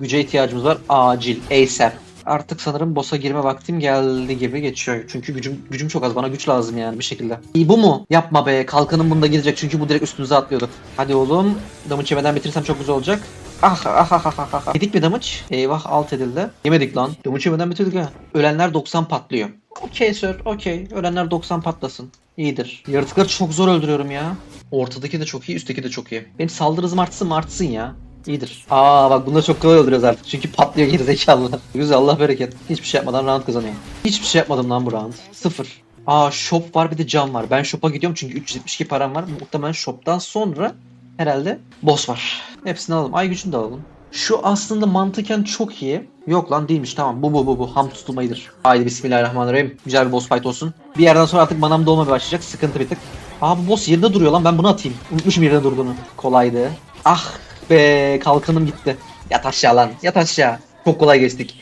Güce ihtiyacımız var. Acil. ASAP. Artık sanırım boss'a girme vaktim geldi gibi geçiyor. Çünkü gücüm gücüm çok az. Bana güç lazım yani bir şekilde. İyi bu mu? Yapma be. Kalkanım bunda gidecek çünkü bu direkt üstümüze atlıyordu. Hadi oğlum. Damage yemeden bitirirsem çok güzel olacak. Ah ah ah ah ah ah. Yedik mi damage? Eyvah alt edildi. Yemedik lan. Damage yemeden bitirdik ha. Ölenler 90 patlıyor. Okey sir. Okey. Ölenler 90 patlasın. İyidir. Yaratıkları çok zor öldürüyorum ya. Ortadaki de çok iyi, üstteki de çok iyi. Benim saldırı hızım artsın mı artsın ya. İyidir. Aa bak bunları çok kolay öldürüyoruz artık. Çünkü patlıyor gerizekalılar. Güzel Allah bereket. Hiçbir şey yapmadan round kazanıyor. Hiçbir şey yapmadım lan bu round. Sıfır. Aa shop var bir de cam var. Ben shop'a gidiyorum çünkü 372 param var. Muhtemelen shop'tan sonra herhalde boss var. Hepsini alalım. Ay gücünü de alalım. Şu aslında mantıken çok iyi. Yok lan değilmiş tamam bu bu bu bu ham tutulmayıdır. Haydi bismillahirrahmanirrahim. Güzel bir boss fight olsun. Bir yerden sonra artık manam dolmaya başlayacak. Sıkıntı bir tık. Aa bu boss yerinde duruyor lan ben bunu atayım. Unutmuşum yerinde durduğunu. Kolaydı. Ah be kalkanım gitti. Yat aşağı lan yat aşağı. Çok kolay geçtik.